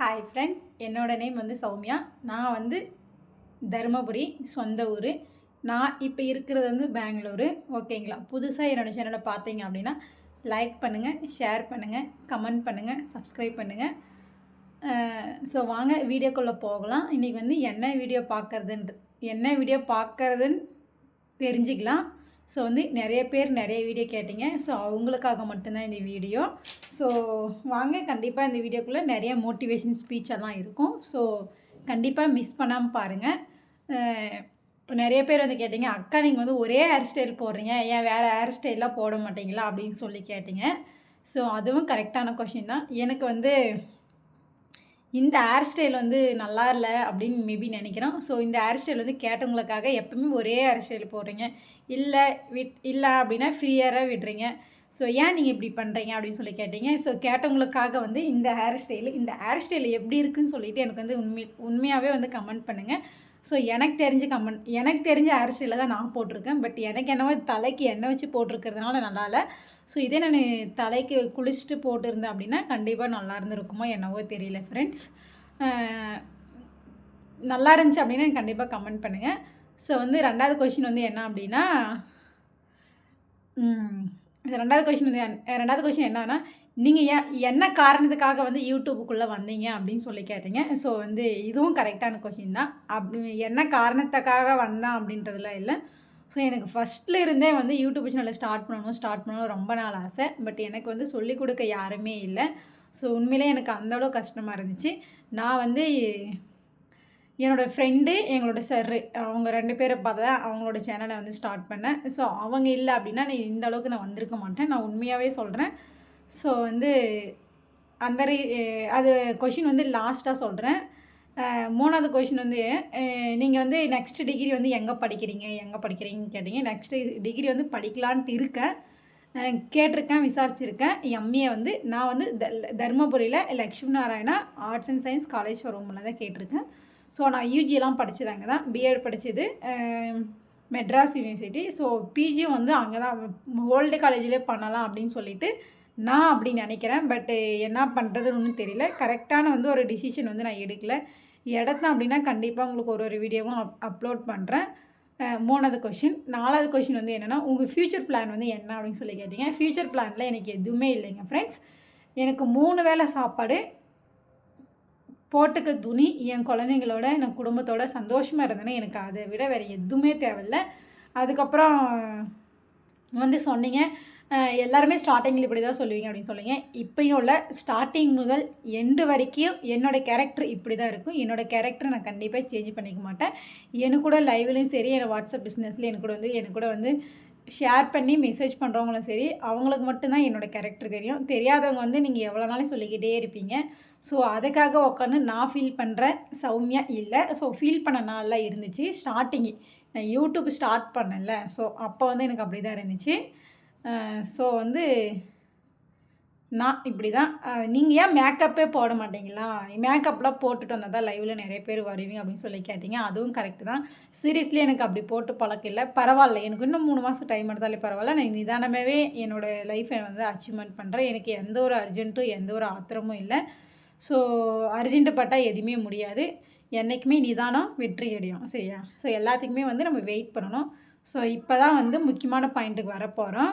Hi friend என்னோட name வந்து சௌமியா. நான் வந்து தருமபுரி சொந்த ஊர். நான் இப்போ இருக்கிறது வந்து பெங்களூரு. ஓகேங்களா புதுசாக என்னோடய சேனலை பார்த்தீங்க அப்படின்னா லைக் பண்ணுங்கள் ஷேர் பண்ணுங்கள் கமெண்ட் பண்ணுங்கள் சப்ஸ்கிரைப் பண்ணுங்கள் ஸோ வாங்க வீடியோக்குள்ளே போகலாம். இன்றைக்கி வந்து என்ன வீடியோ பார்க்குறதுன்ற என்ன வீடியோ பார்க்குறதுன்னு தெரிஞ்சுக்கலாம். ஸோ வந்து நிறைய பேர் நிறைய வீடியோ கேட்டிங்க. ஸோ அவங்களுக்காக மட்டும்தான் இந்த வீடியோ ஸோ வாங்க கண்டிப்பாக இந்த வீடியோக்குள்ளே நிறைய மோட்டிவேஷன் ஸ்பீச் எல்லாம் இருக்கும். ஸோ கண்டிப்பாக மிஸ் பண்ணாமல் பாருங்கள் நிறைய பேர் வந்து கேட்டிங்க அக்கா நீங்கள் வந்து ஒரே ஹேர் ஸ்டைல் போடுறீங்க. ஏன் வேறு ஹேர் ஸ்டைலாக போட மாட்டீங்களா? அப்படின்னு சொல்லி கேட்டிங்க. ஸோ அதுவும் கரெக்டான கொஷின் தான். எனக்கு வந்து இந்த ஹேர் ஸ்டைல் வந்து நல்லா இல்லை அப்படின்னு மேபி நினைக்கிறோம். ஸோ இந்த ஹேர் ஸ்டைல் வந்து கேட்டவங்களுக்காக எப்பவுமே ஒரே ஹேர் ஸ்டைல் போடுறீங்க. இல்லை விட் இல்லை அப்படின்னா ஃப்ரீயராக விடுறீங்க. ஸோ ஏன் நீங்கள் இப்படி பண்ணுறீங்க அப்படின்னு சொல்லி கேட்டீங்க. ஸோ கேட்டவங்களுக்காக வந்து இந்த ஹேர் ஸ்டைலு இந்த ஹேர் ஸ்டைல் எப்படி இருக்குன்னு சொல்லிட்டு எனக்கு வந்து உண்மை உண்மையாகவே வந்து கமெண்ட் பண்ணுங்கள் ஸோ எனக்கு தெரிஞ்ச கமெண்ட் எனக்கு தெரிஞ்ச அரிசியில் தான் நான் போட்டிருக்கேன். பட் எனக்கு என்னவோ தலைக்கு எண்ணெய் வச்சு போட்டிருக்கிறதுனால நல்லா இல்லை ஸோ இதே நான் தலைக்கு குளிச்சுட்டு போட்டிருந்தேன் அப்படின்னா கண்டிப்பாக நல்லா இருந்திருக்குமோ என்னவோ தெரியல ஃப்ரெண்ட்ஸ் நல்லா இருந்துச்சு அப்படின்னா எனக்கு கண்டிப்பாக கமெண்ட் பண்ணுங்கள் ஸோ வந்து ரெண்டாவது கொஷின் வந்து என்ன அப்படின்னா ரெண்டாவது கொஷின் வந்து ரெண்டாவது கொஷின் என்னன்னா நீங்கள் ஏன் என்ன காரணத்துக்காக வந்து யூடியூபுக்குள்ளே வந்தீங்க அப்படின்னு சொல்லி கேட்டீங்க. ஸோ வந்து இதுவும் கரெக்டான கொஷின் தான். அப்படி என்ன காரணத்துக்காக வந்தான் அப்படின்றதுலாம் இல்லை. ஸோ எனக்கு ஃபஸ்ட்டில் இருந்தே வந்து யூடியூப் சேனலை ஸ்டார்ட் பண்ணணும் ஸ்டார்ட் பண்ணணும் ரொம்ப நாள் ஆசை. பட் எனக்கு வந்து சொல்லிக் கொடுக்க யாருமே இல்லை. ஸோ உண்மையிலே எனக்கு அந்தளவு கஷ்டமாக இருந்துச்சு. நான் வந்து என்னோடய ஃப்ரெண்டு எங்களோட சர்ரு அவங்க ரெண்டு பேரை பார்த்து தான் அவங்களோட சேனலை வந்து ஸ்டார்ட் பண்ணேன். ஸோ அவங்க இல்லை அப்படின்னா நீ இந்த அளவுக்கு நான் வந்திருக்க மாட்டேன். நான் உண்மையாகவே சொல்கிறேன் ஸோ வந்து அந்த ரீ அது கொஷின் வந்து லாஸ்ட்டாக சொல்கிறேன் மூணாவது கொஷின் வந்து நீங்கள் வந்து நெக்ஸ்ட் டிகிரி வந்து எங்கே படிக்கிறீங்க? எங்கே படிக்கிறீங்கன்னு கேட்டீங்க. நெக்ஸ்ட்டு டிகிரி வந்து படிக்கலான்ட்டு இருக்கேன். கேட்டிருக்கேன் விசாரிச்சிருக்கேன். எம்ஏ வந்து நான் வந்து த தருமபுரியில் Lakshmi Narayana arts and science college ரூமில் தான் கேட்டிருக்கேன். ஸோ நான் யூஜிலாம் படித்தது அங்கே தான் பிஎட் படித்தது மெட்ராஸ் யூனிவர்சிட்டி ஸோ பிஜியும் வந்து அங்கே தான் ஓல்டு காலேஜ்லேயே பண்ணலாம் அப்படின்னு சொல்லிட்டு நான் அப்படி நினைக்கிறேன். பட்டு என்ன பண்ணுறதுன்னு ஒன்றும் தெரியல. கரெக்டான வந்து ஒரு டிசிஷன் வந்து நான் எடுக்கல. இடத்த அப்படின்னா கண்டிப்பாக உங்களுக்கு ஒரு ஒரு வீடியோவும் அப் அப்லோட் பண்ணுறேன் மூணாவது கொஷின் நாலாவது கொஷின் வந்து என்னென்னா உங்கள் ஃப்யூச்சர் பிளான் வந்து என்ன அப்படின்னு சொல்லி கேட்டிங்க. ஃப்யூச்சர் பிளானில் எனக்கு எதுவுமே இல்லைங்க ஃப்ரெண்ட்ஸ் எனக்கு மூணு வேளை சாப்பாடு போட்டுக்க துணி என் குழந்தைங்களோட என் குடும்பத்தோட சந்தோஷமாக இருந்தேன்னா எனக்கு அதை விட வேறு எதுவுமே தேவையில்ல. அதுக்கப்புறம் வந்து சொன்னீங்க எல்லாருமே ஸ்டார்டிங்கில் இப்படி தான் சொல்லுவீங்க அப்படின்னு சொல்லுவீங்க இப்பயும் உள்ள ஸ்டார்டிங் முதல் எண்டு வரைக்கும் என்னோடய கேரக்டர் இப்படி தான் இருக்கும். என்னோடய கேரக்டர் நான் கண்டிப்பாக சேஞ்ச் பண்ணிக்க மாட்டேன். எனக்கு கூட லைவ்லையும் சரி என்னோடய வாட்ஸ்அப் பிஸ்னஸ்லேயும் எனக்கு கூட வந்து எனக்கு கூட வந்து ஷேர் பண்ணி மெசேஜ் பண்ணுறவங்களும் சரி அவங்களுக்கு மட்டும்தான் என்னோடய கேரக்டர் தெரியும். தெரியாதவங்க வந்து நீங்கள் எவ்வளோ நாளும் சொல்லிக்கிட்டே இருப்பீங்க. ஸோ அதுக்காக உட்காந்து நான் ஃபீல் பண்ணுறேன் சௌமியா இல்லை. ஸோ ஃபீல் பண்ண நாளெலாம் இருந்துச்சு. ஸ்டார்டிங்கு நான் யூடியூப் ஸ்டார்ட் பண்ணல. ஸோ அப்போ வந்து எனக்கு அப்படி தான் இருந்துச்சு ஸோ வந்து நான் இப்படி தான் நீங்கள் ஏன் மேக்கப்பே போட மாட்டீங்களா? மேக்கப்லாம் போட்டுட்டு வந்தால் தான் லைவில் நிறைய பேர் வருவீங்க அப்படின்னு சொல்லி கேட்டிங்க. அதுவும் கரெக்டு தான். சீரியஸ்லி எனக்கு அப்படி போட்டு பழக்கம் இல்லை. பரவாயில்ல. எனக்கு இன்னும் மூணு மாதம் டைம் எடுத்தாலே பரவாயில்ல. நான் நிதானமாகவே என்னோடய லைஃப்பை வந்து அச்சீவ்மெண்ட் பண்ணுறேன் எனக்கு எந்த ஒரு அர்ஜென்ட்டும் எந்த ஒரு ஆத்திரமும் இல்லை. ஸோ அர்ஜென்ட்டு பட்டால் எதுவுமே முடியாது. என்றைக்குமே நிதானம் வெற்றி அடையும். சரியா? ஸோ எல்லாத்துக்குமே வந்து நம்ம வெயிட் பண்ணணும். ஸோ இப்போ தான் வந்து முக்கியமான பாயிண்ட்டுக்கு வரப்போகிறோம்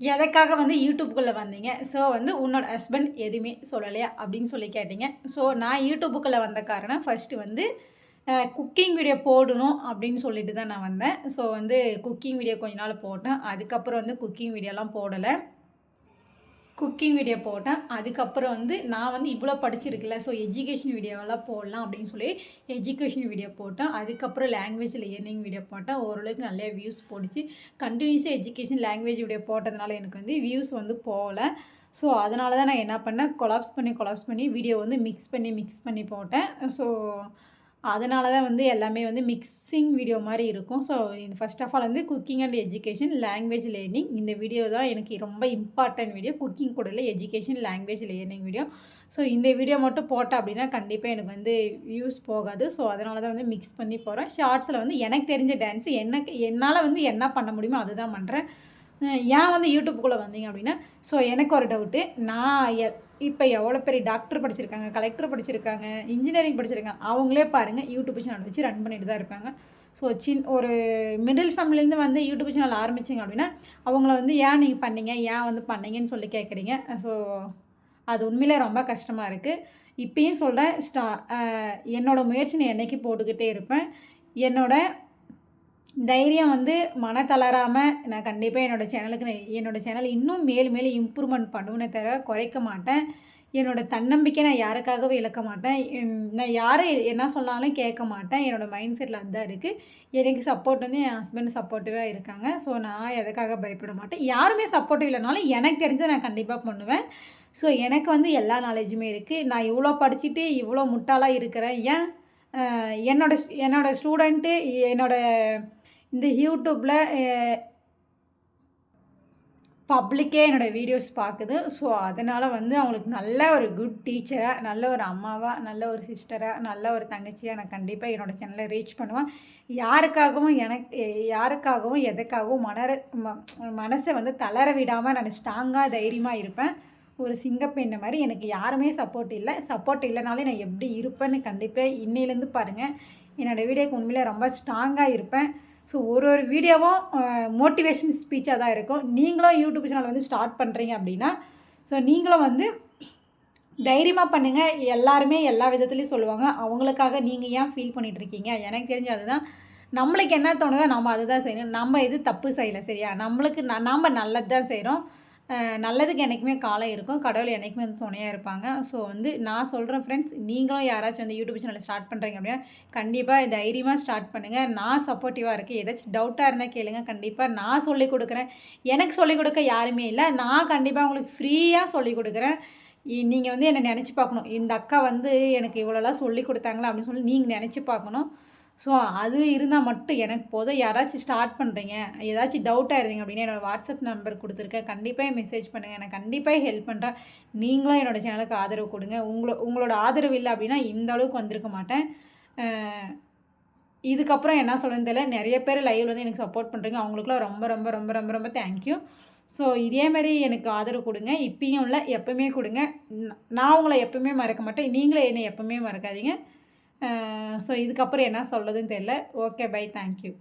எதற்காக வந்து யூடியூப்புக்குள்ளே வந்தீங்க? ஸோ வந்து உன்னோட ஹஸ்பண்ட் எதுவுமே சொல்லலையா? அப்படின்னு சொல்லி கேட்டிங்க. ஸோ நான் யூடியூப்புக்குள்ளே வந்த காரணம் ஃபஸ்ட்டு வந்து குக்கிங் வீடியோ போடணும் அப்படின்னு சொல்லிட்டு தான் நான் வந்தேன். ஸோ வந்து குக்கிங் வீடியோ கொஞ்ச நாள் போட்டேன். அதுக்கப்புறம் வந்து குக்கிங் வீடியோலாம் போடலை. குக்கிங் வீடியோ போட்டேன். அதுக்கப்புறம் வந்து நான் வந்து இவ்வளோ படிச்சிருக்கல ஸோ எஜுகேஷன் வீடியோவெல்லாம் போடலாம் அப்படின்னு சொல்லி எஜுகேஷன் வீடியோ போட்டேன். அதுக்கப்புறம் லாங்குவேஜ் லேர்னிங் வீடியோ போட்டேன். ஓரளவுக்கு நிறைய வியூஸ் போடுச்சு கண்டினியூஸாக எஜுகேஷன் லாங்குவேஜ் வீடியோ போட்டதுனால எனக்கு வந்து வியூஸ் வந்து போகலை. ஸோ அதனால தான் நான் என்ன பண்ணேன் கொலாப்ஸ் பண்ணி கொலாப்ஸ் பண்ணி வீடியோ வந்து மிக்ஸ் பண்ணி மிக்ஸ் பண்ணி போட்டேன். ஸோ அதனால தான் வந்து எல்லாமே வந்து மிக்சிங் வீடியோ மாதிரி இருக்கும். ஸோ இந்த ஃபஸ்ட் ஆஃப் ஆல் வந்து cooking and education language learning இந்த வீடியோ தான் எனக்கு ரொம்ப இம்பார்ட்டன்ட் வீடியோ குக்கிங் கூட இல்லை education language learning video so இந்த வீடியோ மட்டும் போட்டேன் அப்படின்னா கண்டிப்பாக எனக்கு வந்து வியூஸ் போகாது. ஸோ அதனால தான் வந்து மிக்ஸ் பண்ணி போகிறேன் ஷார்ட்ஸில் வந்து எனக்கு தெரிஞ்ச டான்ஸ் எனக்கு என்னால் வந்து என்ன பண்ண முடியுமோ அதுதான் பண்ணுறேன் ஏன் வந்து யூடியூப்புக்குள்ளே வந்தீங்க அப்படின்னா ஸோ எனக்கு ஒரு டவுட்டு நான் இப்போ எவ்வளோ பெரிய டாக்டர் படிச்சிருக்காங்க கலெக்டர் படிச்சிருக்காங்க இன்ஜினியரிங் படிச்சிருக்காங்க அவங்களே பாருங்கள் யூடியூப் சேனல் வச்சு ரன் பண்ணிட்டு தான் இருப்பாங்க. ஸோ சின் ஒரு மிடில் ஃபேமிலிலேருந்து வந்து யூடியூப் சேனல் ஆரம்பிச்சிங்க அப்படின்னா அவங்கள வந்து ஏன் நீங்கள் பண்ணீங்க ஏன் வந்து பண்ணீங்கன்னு சொல்லி கேட்குறீங்க ஸோ அது உண்மையிலே ரொம்ப கஷ்டமாக இருக்குது இப்பயும் சொல்கிறேன் ஸ்டா என்னோடய முயற்சி நான் என்றைக்கு போட்டுக்கிட்டே இருப்பேன். என்னோடய தைரியம் வந்து மன தளராமல் நான் கண்டிப்பாக என்னோடய சேனலுக்கு நான் என்னோடய சேனல் இன்னும் மேலும் மேலும் இம்ப்ரூவ்மெண்ட் பண்ணுவேனே தவிர குறைக்க மாட்டேன். என்னோடய தன்னம்பிக்கை நான் யாருக்காகவே இழக்க மாட்டேன். நான் யாரை என்ன சொன்னாலும் கேட்க மாட்டேன். என்னோடய மைண்ட் செட்டில் அதுதான் இருக்குது எனக்கு சப்போர்ட் வந்து என் ஹஸ்பண்ட் சப்போர்ட்டிவாக இருக்காங்க. ஸோ நான் எதுக்காக பயப்பட மாட்டேன். யாருமே சப்போர்ட்டிவ் இல்லைனாலும் எனக்கு தெரிஞ்ச நான் கண்டிப்பாக பண்ணுவேன். ஸோ எனக்கு வந்து எல்லா நாலேஜுமே இருக்குது நான் இவ்வளோ படிச்சுட்டு இவ்வளோ முட்டாளாக இருக்கிறேன். ஏன்? என்னோடய என்னோடய ஸ்டூடெண்ட்டு என்னோடய இந்த யூடியூப்பில் பப்ளிக்கே என்னோடய வீடியோஸ் பார்க்குது ஸோ அதனால் வந்து அவங்களுக்கு நல்ல ஒரு குட் டீச்சராக நல்ல ஒரு அம்மாவாக நல்ல ஒரு சிஸ்டராக நல்ல ஒரு தங்கச்சியாக நான் கண்டிப்பாக என்னோடய சேனலை ரீச் பண்ணுவேன். யாருக்காகவும் எனக்கு யாருக்காகவும் எதுக்காகவும் மனர ம- மனசை வந்து தளர விடாமல் நான் ஸ்ட்ராங்காக தைரியமாக இருப்பேன். ஒரு சிங்கப்பெண்ணை மாதிரி எனக்கு யாருமே சப்போர்ட் இல்லை. சப்போர்ட் இல்லைனாலே நான் எப்படி இருப்பேன்னு கண்டிப்பாக இன்னையிலேருந்து பாருங்கள் என்னோடய வீடியோக்கு உண்மையிலே ரொம்ப ஸ்ட்ராங்காக இருப்பேன். ஸோ ஒரு ஒரு வீடியோவும் மோட்டிவேஷன் ஸ்பீச்சாக தான் இருக்கும். நீங்களும் யூடியூப் சேனல் வந்து ஸ்டார்ட் பண்ணுறீங்க அப்படின்னா ஸோ நீங்களும் வந்து தைரியமாக பண்ணுங்கள் எல்லாருமே எல்லா விதத்துலேயும் சொல்லுவாங்க. அவங்களுக்காக நீங்கள் ஏன் ஃபீல் பண்ணிகிட்ருக்கீங்க இருக்கீங்க எனக்கு தெரிஞ்சு அதுதான். நம்மளுக்கு என்ன தோணுதோ நம்ம அதுதான் செய்யணும். நம்ம எது தப்பு செய்யலை சரியா? நம்மளுக்கு ந- நம்ம நல்லது தான் செய்கிறோம் நல்லதுக்கு என்றைக்குமே காலம் இருக்கும் கடவுள் என்றைக்குமே வந்து துணையாக இருப்பாங்க. ஸோ வந்து நான் சொல்கிறேன் ஃப்ரெண்ட்ஸ் நீங்களும் யாராச்சும் வந்து யூடியூப் சேனல் ஸ்டார்ட் பண்ணுறீங்க அப்படின்னா கண்டிப்பாக தைரியமாக ஸ்டார்ட் பண்ணுங்கள் நான் சப்போர்ட்டிவாக இருக்கேன். ஏதாச்சும் டவுட்டாக இருந்தால் கேளுங்க. கண்டிப்பாக நான் சொல்லிக் கொடுக்குறேன். எனக்கு சொல்லிக் கொடுக்க யாருமே இல்லை. நான் கண்டிப்பாக உங்களுக்கு ஃப்ரீயாக சொல்லிக் கொடுக்குறேன். நீங்கள் வந்து என்னை நினச்சி பார்க்கணும். இந்த அக்கா வந்து எனக்கு இவ்வளோலாம் சொல்லி கொடுத்தாங்களா அப்படின்னு சொல்லி நீங்கள் நினச்சி பார்க்கணும். ஸோ அது இருந்தால் மட்டும் எனக்கு போதும். யாராச்சும் ஸ்டார்ட் பண்ணுறீங்க ஏதாச்சும் டவுட்டாக இருந்தீங்க அப்படின்னா என்னோடய வாட்ஸ்அப் நம்பர் கொடுத்துருக்கேன். கண்டிப்பாக மெசேஜ் பண்ணுங்கள் நான் கண்டிப்பாக ஹெல்ப் பண்ணுறேன் நீங்களும் என்னோடய சேனலுக்கு ஆதரவு கொடுங்க. உங்களோ உங்களோட ஆதரவு இல்லை அப்படின்னா இந்த அளவுக்கு வந்திருக்க மாட்டேன். இதுக்கப்புறம் என்ன சொல்லுன்னு தெரியல. நிறைய பேர் லைவ் வந்து எனக்கு சப்போர்ட் பண்ணுறீங்க அவங்களுக்குலாம் ரொம்ப ரொம்ப ரொம்ப ரொம்ப ரொம்ப தேங்க்யூ ஸோ இதே மாதிரி எனக்கு ஆதரவு கொடுங்க. இப்பயும் இல்லை எப்பவுமே கொடுங்க. நான் உங்களை எப்பவுமே மறக்க மாட்டேன். நீங்களே என்னை எப்பவுமே மறக்காதீங்க. ஸோ இதுக்கப்புறம் என்ன சொல்கிறதுன்னு தெரியல. Okay bye thank you